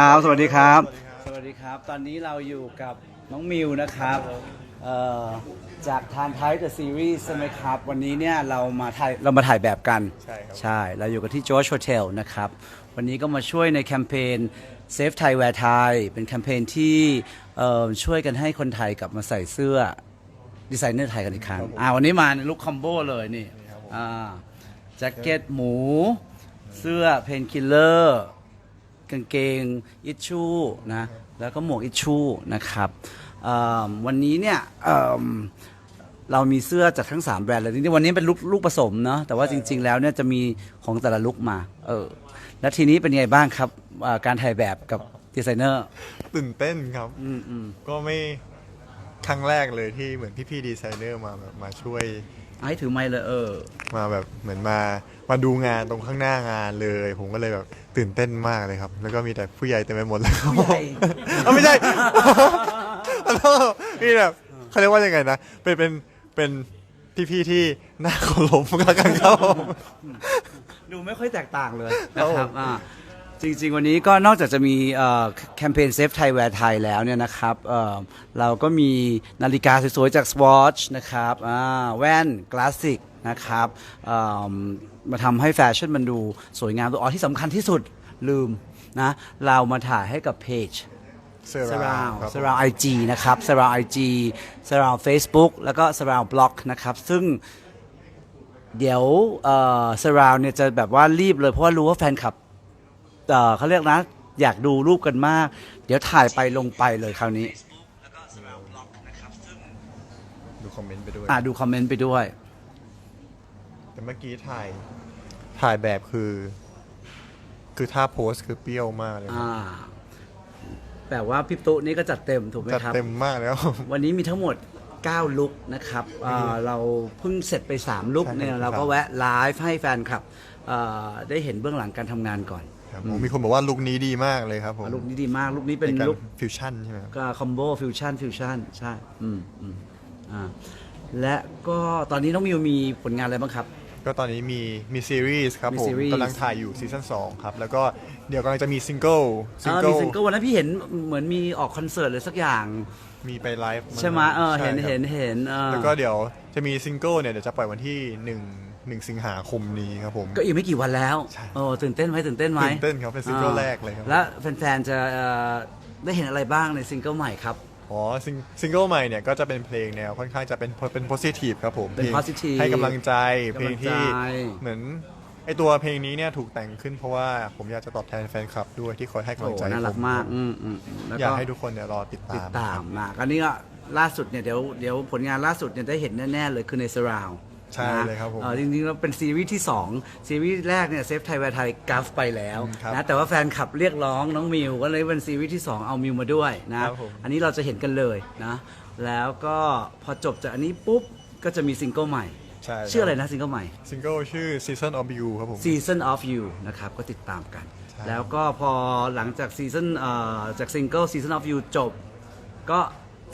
ครับสวัสดีครับ สวัสดีครับ ตอนนี้เราอยู่กับน้องมิวนะครับเอ่อจากทานไทยเดอะซีรีส์ใช่ไหมครับ วันนี้เนี่ยเรามาถ่ายเรามาถ่ายแบบกัน ใช่ครับ ใช่ เราอยู่กันที่ George Hotel นะครับ วันนี้ก็มาช่วยในแคมเปญ Save Thai Wear Thai เป็นแคมเปญที่เอ่อช่วยกันให้คนไทยกลับมาใส่เสื้อดีไซเนอร์ไทยกันอีกครั้งอ่าวันนี้มาในลุคคอมโบเลยนี่อ่าแจ็คเก็ตหมู เสื้อเพนคิลเลอร์ กางเกงอิชชูนะแล้วก็หมวกอิชชูนะครับเอิ่มวันนี้เนี่ยเอิ่มเรามีเสื้อจากทั้ง 3 แบรนด์เลยทีนี้วันนี้เป็นลูกลูกผสมเนาะแต่ว่าจริง ๆ แล้วเนี่ยจะมีของแต่ละลุกมาเออแล้วทีนี้เป็นไงบ้างครับอ่าการถ่ายแบบกับดีไซเนอร์ตื่นเต้นครับอืมอืมก็ไม่ครั้งแรกเลยที่เหมือนพี่ๆดีไซเนอร์มาแบบมาช่วย เอาให้ถือไม้เลยเออ มาแบบเหมือนมามาดูงานตรงข้างหน้างานเลย ผมก็เลยแบบตื่นเต้นมากเลยครับ แล้วก็มีแต่ผู้ใหญ่เต็มไปหมดเลยครับผู้ใหญ่ เอาไม่ใช่แล้วก็มีแบบเขาเรียกว่ายังไงนะ เป็นเป็นเป็นพี่ๆที่น่าเคารพแล้วกันครับผม ดูไม่ค่อยแตกต่างเลยครันะบครับอ่า จริง ๆ วันนี้ก็นอกจากจะมีเอ่อแคมเปญ Safe Thai Wear Thai แล้วเนี่ยนะครับเอ่อเราก็มีนาฬิกาสวย ๆ จาก Swatch นะครับอ่าแว่นคลาสสิกนะครับเอ่อมาทำให้แฟชั่นมันดูสวยงามตัวอ๋อที่สำคัญที่สุดลืมนะเรามาถ่ายให้กับเพจเสื้อ s ร r าวครับ s ร r าวไอจีนะครับ s ร r าวไอจี s ร r าว Facebook แล้วก็ s ร r าวบล็อกนะครับ ซึ่งเดี๋ยวเอ่อ s ร r าวเนี่ยจะแบบว่ารีบเลยเพราะว่ารู้ว่าแฟนคลับ เอ่อเขาเรียกนะ อยากดูรูปกันมาก เดี๋ยวถ่ายไปลงไปเลยคราวนี้ ดูคอมเมนต์ไปด้วย อ่าดูคอมเมนต์ไปด้วย แต่เมื่อกี้ถ่าย ถ่ายแบบคือ คือท่าโพสคือเปรี้ยวมากเลยครับอ่า แต่ว่าพี่ตุ๊นี่ก็จัดเต็มถูกไหมจัดครับ เต็มมากแล้ว วันนี้มีทั้งหมด 9 ลุกนะครับอ่าเราเพิ่งเสร็จไป 3 ลุกเนี่ย ใช่ครับ เราก็แวะไลฟ์ให้แฟนคลับ อ่าได้เห็นเบื้องหลังการทำงานก่อนครับผมมีคนบอกว่าลุคนี้ดีมากเลยครับผมลุกนี้ดีมากลุกนี้เป็นในการลุก ฟิวชั่นใช่ไหมครับ ก็คอมโบฟิวชั่นฟิวชั่นใช่ อืมอืมอ่าและก็ตอนนี้น้องมิวมีผลงานอะไรบ้างครับ ก็ตอนนี้มีมีซีรีส์ครับมีผมซีรีส์ กำลังถ่ายอยู่ซีซั่น2ครับ แล้วก็เดี๋ยวกำลังจะมีซิงเกิลซิงอ่าเกิมีลซิงเกิลวันนั้นพี่เห็นเหมือนมีออกคอนเสิร์ตเลยสักอย่าง มีไปไลฟ์ใช่ไหมเออเห็นใช่ครับเห็นเห็นเออ แล้วก็เดี๋ยวจะมีซิงเกิลเนี่ยเดี๋ยวจะปล่อยวันที่ 1 1สิงหาคมนี้ครับผม ก็อีกไม่กี่วันแล้วใช่ โอ้ตื่นเต้นไหมตื่นเต้นไหมตื่นเต้นครับเป็นซิงเกิลแรกเลยครับ แล้วแฟนๆจะเอ่อได้เห็นอะไรบ้างในซิงเกิลใหม่ครับ อ๋อซิงซิงเกิลใหม่เนี่ยก็จะเป็นเพลงแนวค่อนข้างจะเป็นเป็นโพสิทีฟครับผมเป็นพลง positive ให้กำลังใจเพลงที่กำลังใจ เหมือนไอตัวเพลงนี้เนี่ยถูกแต่งขึ้นเพราะว่าผมอยากจะตอบแทนแฟนคลับด้วยที่คอยให้กำลัโอ้งใจน่ารัผกมมากอืมอืมอืมแล้วอยากก็ให้ทุกคนเนี่ยรอติดติดตามตามนะอันนี้ก็ล่าสุดเนี่ยเดี๋ยวเดี๋ยวผลงานล่าสุดเนี่ยได้เห็นแน่ๆเลยคือในสราว ใช่เลยครับผมจริงๆแล้วเป็นซีรีส์ที่ 2 ซีรีส์แรกเนี่ยเซฟไทยแวร์ไทยกราฟไปแล้วอืมครับนะแต่ว่าแฟนคลับเรียกร้องน้องมิวก็เลยเป็นซีรีส์ที่ 2 เอามิวมาด้วยนะ ครับผม อันนี้เราจะเห็นกันเลยนะ แล้วก็พอจบจากอันนี้ปุ๊บก็จะมีซิงเกิลใหม่ ใช่ชื่ออะไรนะซิงเกิลใหม่ ซิงเกิลชื่อ Season of You ครับผม Season of You นะครับ ก็ติดตามกัน ใช่ แล้วก็พอหลังจากซีซันจากซิงเกิล Season of You จบ ก็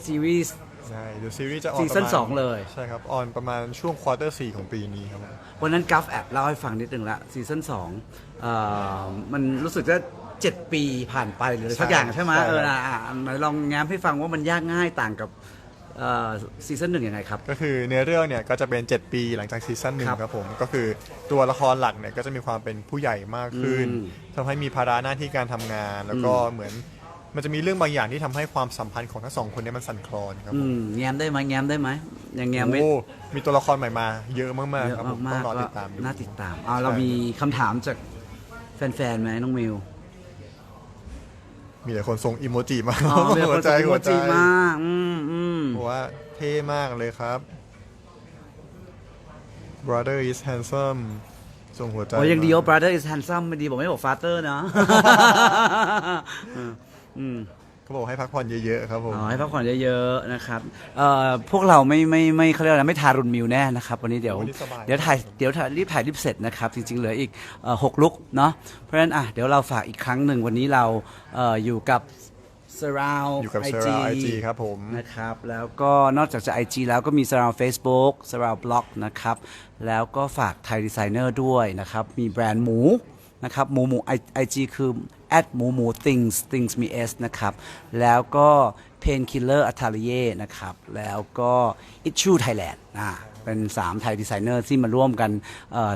ซีรีส์ ใช่เดี๋ยวซีรีส์จะออนซีซั่นประมาณสองเลย ใช่ครับ ออนประมาณช่วงควอเตอร์สี่ของปีนี้ครับผมวันนั้นกัฟแอบเล่าให้ฟังนิดนึงละซีซั่นสองเอ่อมันรู้สึกจะเจ็ดปีผ่านไปหรืออะไรสักอย่างใช่ไหมเอออะอะไหนลองแง้มให้ฟังว่ามันยากง่ายต่างกับซีซั่นหนึ่งยังไงครับ ก็คือเนื้อเรื่องเนี่ยก็จะเป็น 7 ปีหลังจากซีซั่นหนึ่งครับครับผมก็คือตัวละครหลักเนี่ยก็จะมีความเป็นผู้ใหญ่มากขึ้นอืมทำให้มีภาระหน้าที่การทำงาน แล้วก็เหมือน มันจะมีเรื่องบางอย่างที่ทำให้ความสัมพันธ์ของทั้งสองคนเนี้มันสั่นคลอนครับอืผมมแง้มได้ไหมแง้มได้ไหมยังแง้มไม่ โอ้มีตัวละครใหม่มาเยอะมากเยๆอะครับผมมาต้อกงรอๆก็ติดตามดู น่าติดตามเอาเราใช่ มีคำถามจากแฟนๆไหมน้องมิวมีแต่คนส่งอีโมจิมาอ๋อมีคนหัวใจส่งอีโมหัวใจจิมากอืมอืมบอกว่าเท่มากเลยครับ brother is handsome ส่งหัวใจโอ้ยังดีว่า มา brother is handsome ไม่ดีบอกไม่บอก father นะ อืมเขาบอกให้พักผ่อนเยอะๆครับผมอ๋อให้พักผ่อนเยอะๆนะครับเอ่อพวกเราไม่ไม่ไม่เขาเรียกอะไรไม่ทารุณมิวแน่นะครับวันนี้เดี๋ยว วันนี้สบายเดี๋ยวถ่ายเดี๋ยวถ่ายรีบถ่ายรีบเสร็จนะครับ จริงๆเหลืออีกเอ่อหกลุกเนาะเพราะฉะนั้นอะเดี๋ยวเราฝากอีกครั้งหนึ่งวันนี้เราเอ่ออยู่กับ surround อยู่กับ IG Surround IG ครับผม นะครับแล้วก็นอกจากจะ IG แล้วก็มี surround Facebook surround blog นะครับ แล้วก็ฝากไทยดีไซเนอร์ด้วยนะครับ มีแบรนด์หมู นะครับหมูหมูไอจีคือ at หมูหมู things things มี s นะครับ แล้วก็ painkiller atelier นะครับ แล้วก็ issue thailand อ่าเป็น 3 ไทยดีไซเนอร์ที่มาร่วมกัน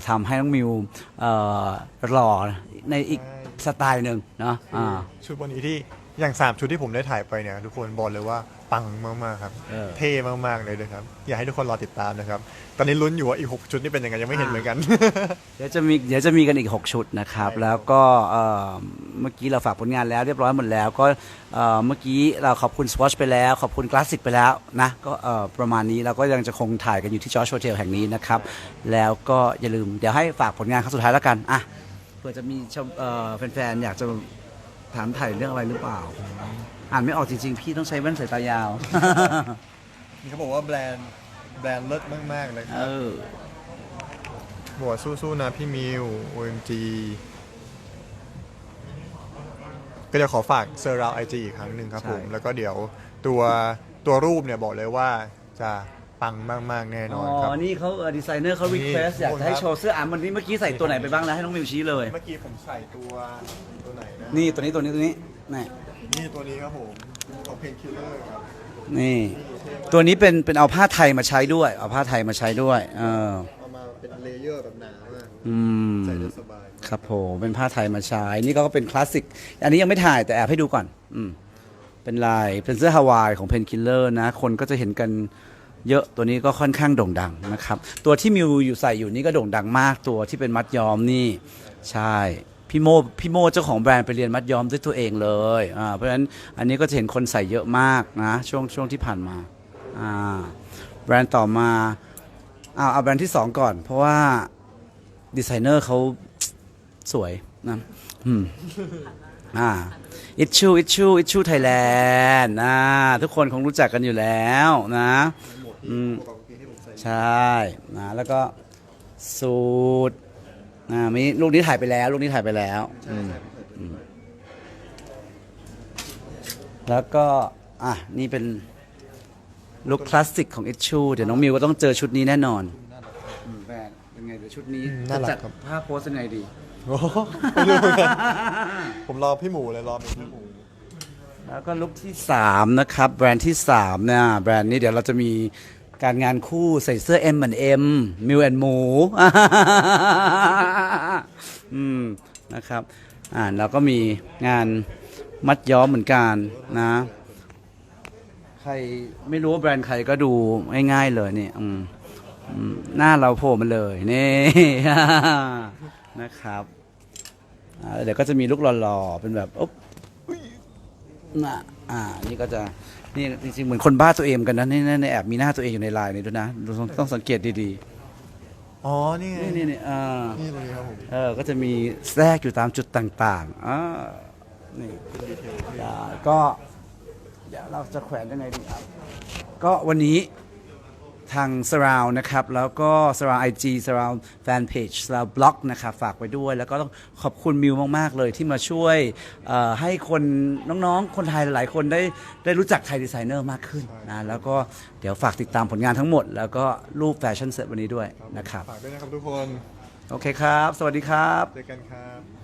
ทำให้น้องมิวหล่อในอีกสไตล์หนึ่งเนาะะชุดวันนี้ที่ อย่างสามชุดที่ผมได้ถ่ายไปเนี่ย ทุกคนบอกเลยว่าปังมากๆครับ เออ เท่มากๆเลยด้วยครับ อยากให้ทุกคนรอติดตามนะครับ ตอนนี้ลุ้นอยู่ว่าอีก 6 ชุดนี่เป็นยังไงยังไม่เห็นเหมือนกัน เดี๋ยวจะมีเดี๋ยวจะมีกันอีก 6 ชุดนะครับใช่ครับแล้วก็เอ่อเมื่อกี้เราฝากผลงานแล้วเรียบร้อยหมดแล้ว ก็เอ่อเมื่อกี้เราขอบคุณ Swatch ไปแล้ว ขอบคุณ Classic ไปแล้วนะก็เอ่อประมาณนี้เราก็ยังจะคงถ่ายกันอยู่ที่ George Hotel แห่งนี้นะครับ แล้วก็อย่าลืมเดี๋ยวให้ฝากผลงานครั้งสุดท้ายแล้วกันอะเผื่อจะมีชมเอ่อแฟนๆอยากจะ ถามถ่ายเรื่องอะไรหรือเปล่า อ่านไม่ออกจริง ๆ พี่ต้องใช้แว่นสายตายาวนี่เขาบอกว่าแบรนด์แบรนด์เลิศมากๆเลยคเอรับอ บอกว่าสู้ๆนะพี่มิว OMG ก็จะขอฝากเซอร์ราวไอจีอีกครั้งหนึ่งครับผม ใช่ แล้วก็เดี๋ยวตัวตัวรูปเนี่ยบอกเลยว่าจะปังมากๆแน่นอ๋อนครับ อ นี่เขาดีไซเนอร์เขารีเควสนี่อยากจะให้ครับโชว์เสื้ออ่านวันนี้เมื่อกี้ใส่ตัวไหนไปบ้างแล้วให้น้องมิวชี้เลย เมื่อกี้ผมใส่ตัวตัวไห นนะนี่ตัวนี้ตัวนี้ตัวนี้นี่นี่ตัวนี้ครับผมของเพนคิลเลอร์ครับนี่ ตัวนี้เป็นเป็นเอาผ้าไทยมาใช้ด้วย เอาผ้าไทยมาใช้ด้วย เออเอามาเป็นเลเยอร์แบบหนามากอืมใส่ได้สบาย ครับผมเป็นผ้าไทยมาใช้ นี่ก็เป็นคลาสสิก อันนี้ยังไม่ถ่ายแต่แอบให้ดูก่อน อืมเป็นลายเป็นเสื้อฮาวายของเพนคิลเลอร์นะ คนก็จะเห็นกันเยอะตัวนี้ก็ค่อนข้างโด่งดังนะครับ ตัวที่มิวอยู่ใส่อยู่นี่ก็โด่งดังมากตัวที่เป็นมัดย้อมนี่ ใช่ พี่โมพี่โมเจ้าของแบรนด์ไปเรียนมัดย้อมด้วยตัวเองเลยอ่าเพราะฉะนั้นอันนี้ก็จะเห็นคนใส่เยอะมากนะช่วงช่วงที่ผ่านมาอ่าแบรนด์ต่อมาเอาเอาแบรนด์ที่สองก่อน เพราะว่าดีไซเนอร์เขาสวยนะอืมอ่าอิชชูอิชชูอิชชูไทยแลนด์นะทุกคนคงรู้จักกันอยู่แล้วนะอืมใช่นะแล้วก็สูตร นะมีลูกนี้ถ่ายไปแล้วลูกนี้ถ่ายไปแล้วอืมอืมแล้วก็อะนี่เป็นลุคคลาสสิกของอิชชูเดี๋ยวน้องมิวก็ต้องเจอชุดนี้แน่นอนอืมแบรนด์เป็นไงเดี๋ยวชุดนี้อืมน่ารักจะจัดครับภาพโพสยังไงดี โอ้โหไม่รู้เหมือนกันผมรอพี่หมูเลยรอพี่หมู แล้วก็ลุคที่ 3 นะครับ แบรนด์ที่3เนี่ยแบรนด์นี้เดี๋ยวเราจะมี การงานคู่ใส่เสื้อ M เหมือน M มิวแอนหมูอืมนะครับ อ่าแล้วก็มีงานมัดย้อมเหมือนกันนะ ใครไม่รู้ว่าแบรนด์ใครก็ดูง่ายๆเลยนี่อืมอืมหน้าเราโผล่มาเลยนี่นะครับเดี๋ยวก็จะมีลูกหล่อๆเป็นแบบอุ๊บ น่ะอ่า นี่ก็จะนี่จริงๆเหมือนคนบ้าตัวเองเหมือนกันนะนี่นี่นี่แอบมีหน้าตัวเองอยู่ในไลน์นี่ด้วยนะดูต้องต้องสังเกตดีอ๋อ นี่ไงๆนี่นี่นี่อ่านี่ตรงนี้ครับผมเออก็จะมีแทรกอยู่ตามจุดต่างๆอ่านี่อ่าก็เดี๋ยวเราจะแขวนยังไงดีครับ ก็วันนี้ ทาง Surround นะครับ แล้วก็ Surround IG Surround Fan Page Surround Blog นะครับฝากไว้ด้วย แล้วก็ต้องขอบคุณมิวมาก ๆ เลยที่มาช่วยเอ่อให้คนน้องๆ คนไทยหลาย ๆ คนได้ได้รู้จักไทยดีไซเนอร์มากขึ้นนะแล้วก็เดี๋ยวฝากติดตามผลงานทั้งหมด แล้วก็รูปแฟชั่นเซ็ตวันนี้ด้วยนะครับ ฝากด้วยนะครับทุกคน โอเคครับ สวัสดีครับ เจอกันครับ